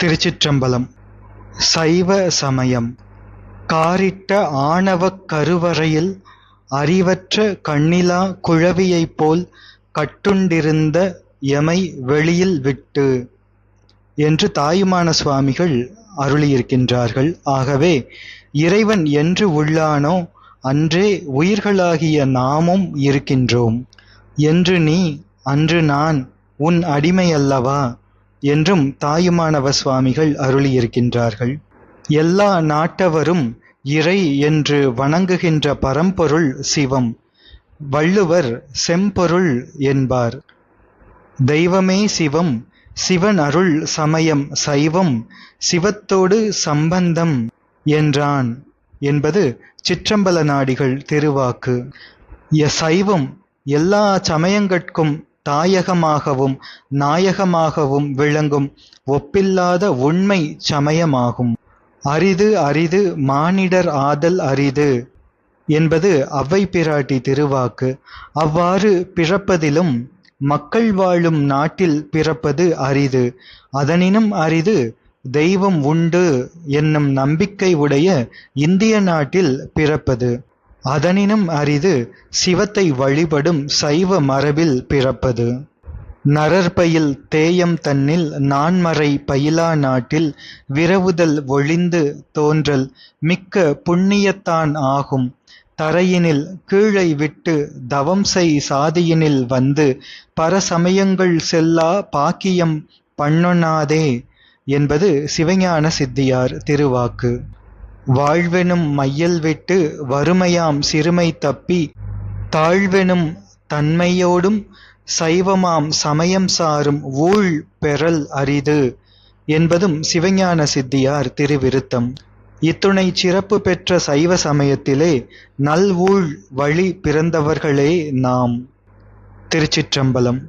திருச்சிற்றம்பலம். சைவ சமயம். காரிட்ட ஆணவக் கருவறையில் அறிவற்ற கண்ணிலா குழவியைப் போல் கட்டுண்டிருந்த எமை வெளியில் விட்டு என்று தாயுமான சுவாமிகள் அருளியிருக்கின்றார்கள். ஆகவே இறைவன் என்று உள்ளானோ அன்றே உயிர்களாகிய நாமும் இருக்கின்றோம். என்று நீ அன்று நான் உன் அடிமையல்லவா? என்றும் தாயுமானவ சுவாமிகள் அருளியிருக்கின்றார்கள். எல்லா நாட்டவரும் இறை என்று வணங்குகின்ற பரம்பொருள் சிவம் வள்ளுவர் செம்பொருள் என்பார். தெய்வமே சிவம் சிவன் அருள் சமயம் சைவம் சிவத்தோடு சம்பந்தம் என்றான் என்பது சிற்றம்பல நாடிகள் திருவாக்கு. எ- சைவம் எல்லா சமயங்கட்கும் தாயகமாகவும் நாயகமாகவும் விளங்கும் ஒப்பில்லாத உண்மை சமயமாகும். அரிது அரிது மானிடர் ஆதல் அரிது என்பது அவ்வை பிராட்டி திருவாக்கு. அவ்வாறு பிறப்பதிலும் மக்கள் வாழும் நாட்டில் பிறப்பது அரிது. அதனினும் அரிது தெய்வம் உண்டு என்னும் நம்பிக்கை உடைய இந்திய நாட்டில் பிறப்பது. அதனினும் அரிது சிவத்தை வழிபடும் சைவ மரபில் பிறப்பது. நரற்பயில் தேயம் தன்னில் நான்மறை பயிலா நாட்டில் விரவுதல் ஒழிந்து தோன்றல் மிக்க புண்ணியத்தான் ஆகும். தரையினில் கீழை விட்டு தவம் செய் சாதியினில் வந்து பரசமயங்கள் செல்லா பாக்கியம் பண்ணொணாதே என்பது சிவஞான சித்தியார் திருவாக்கு. வாழ்வெனும் மையல் வெட்டு வறுமையாம் சிறுமை தப்பி தாழ்வெனும் தன்மையோடும் சைவமாம் சமயம் சாரும் ஊழ் பெறல் அரிது என்பதும் சிவஞான சித்தியார் திருவிருத்தம். இத்துணை சிறப்பு பெற்ற சைவ சமயத்திலே நல்ஊழ் வழி பிறந்தவர்களே நாம். திருச்சிற்றம்பலம்.